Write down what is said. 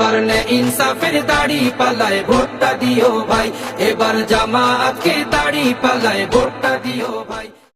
এবার নে ইনসাফের দাড়ি পালায়, ভোটটা দিও ভাই। এবার জামাতকে দাড়ি পালায়, ভোটটা দিও ভাই।